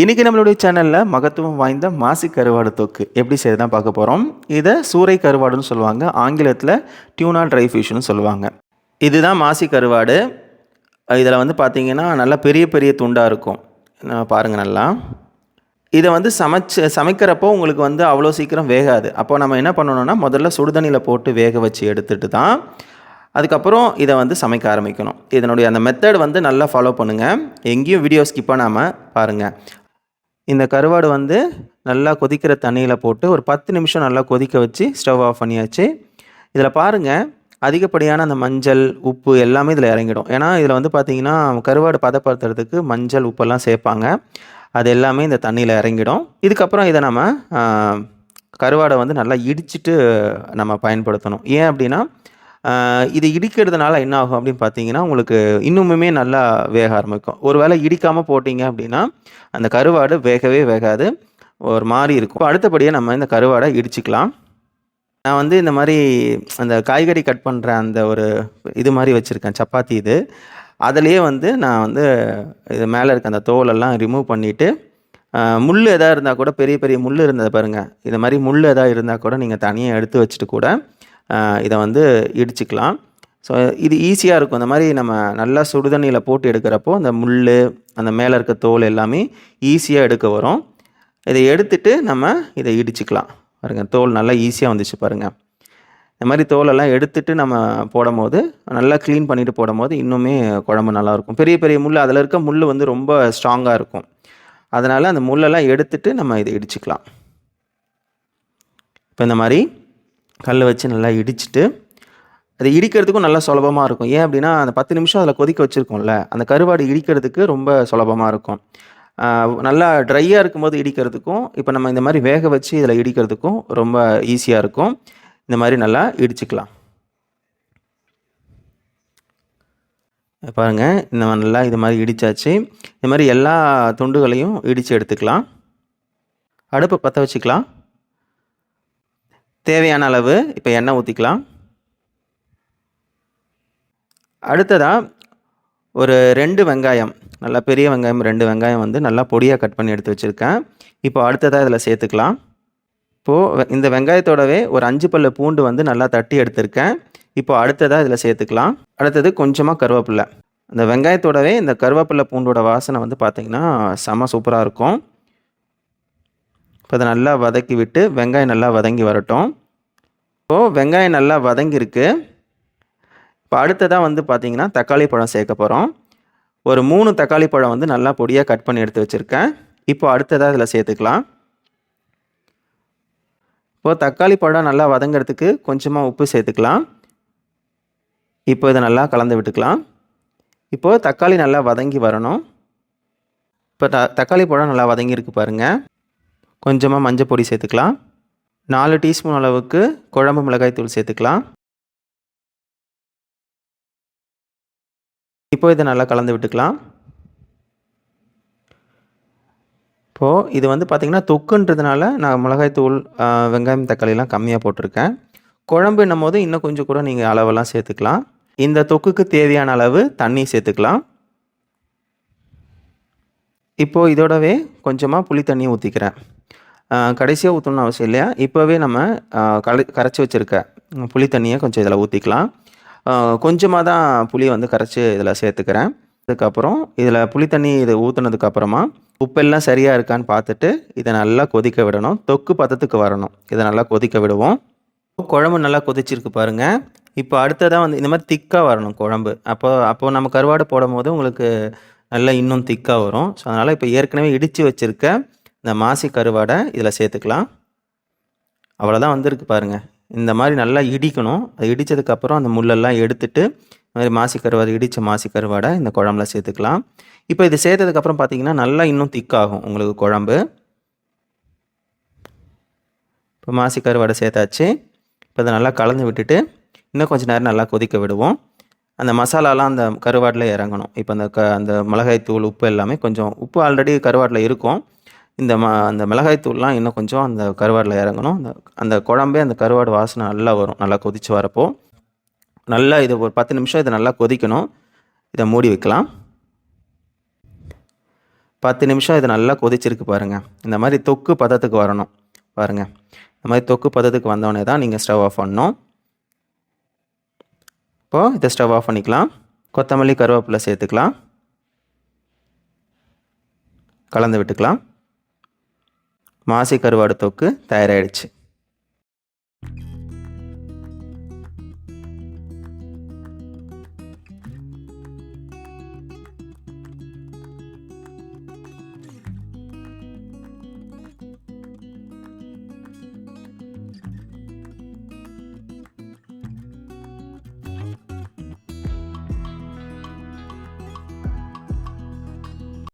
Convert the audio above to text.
இன்றைக்கி நம்மளுடைய சேனலில் மகத்துவம் வாய்ந்த மாசி கருவாடு தொக்கு. எப்படி செய்ய தான் பார்க்க போகிறோம் இதை சூறை கருவாடுன்னு சொல்லுவாங்க. ஆங்கிலத்தில் டியூனா ட்ரை ஃபிஷ்னு சொல்லுவாங்க. இதுதான் மாசி கருவாடு. இதில் வந்து பார்த்தீங்கன்னா நல்லா பெரிய பெரிய துண்டாக இருக்கும். பாருங்கள் நல்லா. இதை வந்து சமைச்சு சமைக்கிறப்போ உங்களுக்கு வந்து அவ்வளோ சீக்கிரம் வேகாது. அப்போ நம்ம என்ன பண்ணணும்னா முதல்ல சுடுதண்ணியில் போட்டு வேக வச்சு எடுத்துட்டு தான் அதுக்கப்புறம் இதை வந்து சமைக்க ஆரம்பிக்கணும். இதனுடைய அந்த மெத்தட் வந்து நல்லா ஃபாலோ பண்ணுங்கள் எங்கேயும் வீடியோ ஸ்கிப் பண்ணாமல் பாருங்கள் இந்த கருவாடு வந்து நல்லா கொதிக்கிற தண்ணியில் போட்டு ஒரு பத்து நிமிஷம் நல்லா கொதிக்க வச்சு ஸ்டவ் ஆஃப் பண்ணியாச்சு. இதில் பாருங்கள் அதிகப்படியான அந்த மஞ்சள் உப்பு எல்லாமே இதில் இறங்கிடும். ஏன்னா இதில் வந்து பார்த்திங்கன்னா கருவாடு பதப்படுத்துறதுக்கு மஞ்சள் உப்பெல்லாம் சேர்ப்பாங்க. அது எல்லாமே இந்த தண்ணியில் இறங்கிடும். இதுக்கப்புறம் இதை நம்ம கருவாடை வந்து நல்லா இடிச்சிட்டு நம்ம பயன்படுத்தணும். ஏன் அப்படின்னா இது இடிக்கிறதுனால என்ன ஆகும் அப்படின்னு பார்த்தீங்கன்னா உங்களுக்கு இன்னுமுமே நல்லா வேக ஆரம்பிக்கும். ஒருவேளை இடிக்காமல் போட்டிங்க அப்படின்னா அந்த கருவாடு வேகவே வேகாது. ஒரு மாதிரி இருக்கும். அடுத்தபடியாக நம்ம இந்த கருவாடை இடிச்சுக்கலாம். நான் வந்து இந்த மாதிரி அந்த காய்கறி கட் பண்ணுற அந்த ஒரு இது மாதிரி வச்சுருக்கேன் சப்பாத்தி இது. அதுலேயே வந்து நான் வந்து இது மேலே இருக்க அந்த தோலெல்லாம் ரிமூவ் பண்ணிவிட்டு முள் எதாவது இருந்தால் கூட பெரிய பெரிய முள் இருந்தது பாருங்கள் இது மாதிரி முள் எதாவது இருந்தால் கூட நீங்கள் தனியாக எடுத்து வச்சுட்டு கூட இதை வந்து இடிச்சுக்கலாம். ஸோ இது ஈஸியாக இருக்கும். இந்த மாதிரி நம்ம நல்லா சுடுதண்ணியில் போட்டு எடுக்கிறப்போ அந்த முள் அந்த மேலே இருக்க தோல் எல்லாமே ஈஸியாக எடுக்க வரும். இதை எடுத்துட்டு நம்ம இதை இடிச்சுக்கலாம். பாருங்கள் தோல் நல்லா ஈஸியாக வந்துச்சு பாருங்கள் இந்த மாதிரி தோலெல்லாம் எடுத்துட்டு நம்ம போடும்போது நல்லா க்ளீன் பண்ணிட்டு போடும்போது இன்னுமே குழம்பு நல்லாயிருக்கும். பெரிய பெரிய முள் அதில் இருக்க முள் வந்து ரொம்ப ஸ்ட்ராங்காக இருக்கும். அதனால் அந்த முள்ளெல்லாம் எடுத்துட்டு நம்ம இதை இடிச்சுக்கலாம். இப்போ இந்த மாதிரி கல்லை வச்சு நல்லா இடிச்சிட்டு அது இடிக்கிறதுக்கும் நல்லா சுலபமாக இருக்கும். ஏன் அப்படின்னா அந்த பத்து நிமிஷம் அதில் கொதிக்க வச்சுருக்கோம்ல அந்த கருவாடு இடிக்கிறதுக்கு ரொம்ப சுலபமாக இருக்கும். நல்லா ட்ரையாக இருக்கும்போது இடிக்கிறதுக்கும் இப்போ நம்ம இந்த மாதிரி வேக வச்சு இதில் இடிக்கிறதுக்கும் ரொம்ப ஈஸியாக இருக்கும். இந்த மாதிரி நல்லா இடிச்சுக்கலாம். பாருங்கள் இந்த மாதிரி நல்லா இது மாதிரி இடிச்சாச்சு. இந்த மாதிரி எல்லா துண்டுகளையும் இடித்து எடுத்துக்கலாம். அடுப்பை பற்ற வச்சுக்கலாம். தேவையான அளவு இப்போ எண்ணெய் ஊற்றிக்கலாம் அடுத்ததாக ஒரு ரெண்டு வெங்காயம் நல்லா பெரிய வெங்காயம் ரெண்டு வெங்காயம் வந்து நல்லா பொடியாக கட் பண்ணி எடுத்து வச்சுருக்கேன். இப்போ அடுத்ததாக இதில் சேர்த்துக்கலாம். இப்போது இந்த வெங்காயத்தோடவே ஒரு அஞ்சு பல்லு பூண்டு வந்து நல்லா தட்டி எடுத்திருக்கேன். இப்போ அடுத்ததாக இதில் சேர்த்துக்கலாம். அடுத்தது கொஞ்சமாக கருவேப்பில்லை அந்த வெங்காயத்தோடவே இந்த கருவேப்பிலை பூண்டோட வாசனை வந்து பார்த்திங்கன்னா செம சூப்பராக இருக்கும். இப்போ அதை நல்லா வதக்கி விட்டு வெங்காயம் நல்லா வதங்கி வரட்டும். இப்போது வெங்காயம் நல்லா வதங்கியிருக்கு. இப்போ அடுத்ததாக வந்து பார்த்திங்கன்னா தக்காளி பழம் சேர்க்க போகிறோம் ஒரு மூணு தக்காளி பழம் வந்து நல்லா பொடியாக கட் பண்ணி எடுத்து வச்சுருக்கேன். இப்போ அடுத்ததாக இதில் சேர்த்துக்கலாம். இப்போது தக்காளி பழம் நல்லா வதங்கிறதுக்கு கொஞ்சமாக உப்பு சேர்த்துக்கலாம். இப்போ இதை நல்லா கலந்து விட்டுக்கலாம். இப்போது தக்காளி நல்லா வதங்கி வரணும். இப்போ த தக்காளி பழம் நல்லா வதங்கியிருக்கு பாருங்கள் கொஞ்சமாக மஞ்சள் பொடி சேர்த்துக்கலாம். நாலு டீஸ்பூன் அளவுக்கு குழம்பு மிளகாய் தூள் சேர்த்துக்கலாம். இப்போ இதை நல்லா கலந்து விட்டுக்கலாம். இப்போது இது வந்து பார்த்திங்கன்னா தொக்குன்றதுனால நான் மிளகாய் தூள் வெங்காயம் தக்காளிலாம் கம்மியாக போட்டிருக்கேன். குழம்புன்னும் போது இன்னும் கொஞ்சம் கூட நீங்கள் அளவெல்லாம் சேர்த்துக்கலாம். இந்த தொக்குக்கு தேவையான அளவு தண்ணி சேர்த்துக்கலாம். இப்போது இதோடவே கொஞ்சமாக புளி தண்ணி ஊற்றிக்கிறேன் கடைசியாக ஊற்றணும்னு அவசியம் இல்லையா? இப்போவே நம்ம கலை கரைச்சி வச்சுருக்க புளி தண்ணியை கொஞ்சம் இதில் ஊற்றிக்கலாம் கொஞ்சமாக தான் புளி வந்து கரைச்சி இதில் சேர்த்துக்கிறேன். அதுக்கப்புறம் இதில் புளி தண்ணி இதை ஊற்றுனதுக்கப்புறமா உப்பெல்லாம் சரியாக இருக்கான்னு பார்த்துட்டு இதை நல்லா கொதிக்க விடணும். தொக்கு பதத்துக்கு வரணும். இதை நல்லா கொதிக்க விடுவோம். குழம்பு நல்லா கொதிச்சிருக்கு பாருங்கள் இப்போ அடுத்ததாக வந்து இந்த மாதிரி திக்காக வரணும் குழம்பு. அப்போ அப்போது நம்ம கருவாடு போடும் போது உங்களுக்கு நல்லா இன்னும் திக்காக வரும். ஸோ அதனால் இப்போ ஏற்கனவே இடித்து வச்சுருக்க இந்த மாசி கருவாடை இதில் சேர்த்துக்கலாம். அவ்வளோதான் வந்திருக்கு பாருங்கள் இந்த மாதிரி நல்லா இடிக்கணும். அது இடித்ததுக்கப்புறம் அந்த முள்ளெல்லாம் எடுத்துட்டு இந்த மாதிரி மாசி கருவாடு இடித்த மாசி கருவாடை இந்த குழம்புல சேர்த்துக்கலாம். இப்போ இது சேர்த்ததுக்கப்புறம் பார்த்தீங்கன்னா நல்லா இன்னும் திக்காகும் உங்களுக்கு குழம்பு. இப்போ மாசி கருவாடை சேர்த்தாச்சு. இப்போ அதை நல்லா கலந்து விட்டுட்டு இன்னும் கொஞ்சம் நேரம் நல்லா கொதிக்க விடுவோம். அந்த மசாலாலாம் அந்த கருவாட்டில் இறங்கணும். இப்போ அந்த க அந்த மிளகாய் தூள் உப்பு எல்லாமே கொஞ்சம் உப்பு ஆல்ரெடி கருவாட்டில் இருக்கும். இந்த ம அந்த மிளகாய்த்தூள்லாம் இன்னும் கொஞ்சம் அந்த கருவாடில் இறங்கணும். அந்த அந்த குழம்பே அந்த கருவாடு வாசனை நல்லா வரும். நல்லா கொதித்து வரப்போ. நல்லா இது ஒரு பத்து நிமிஷம் இதை நல்லா கொதிக்கணும். இதை மூடி வைக்கலாம். பத்து நிமிஷம் இது நல்லா கொதிச்சிருக்கு பாருங்கள் இந்த மாதிரி தொக்கு பதத்துக்கு வரணும். பாருங்கள் இந்த மாதிரி தொக்கு பதத்துக்கு வந்தோடனே தான் நீங்கள் ஸ்டவ் ஆஃப் பண்ணணும். இப்போது இதை ஸ்டவ் ஆஃப் பண்ணிக்கலாம். கொத்தமல்லி கருவேப்பிலை சேர்த்துக்கலாம். கலந்து விட்டுக்கலாம். மாசி கருவாடு தொக்கு தயாராகிடுச்சு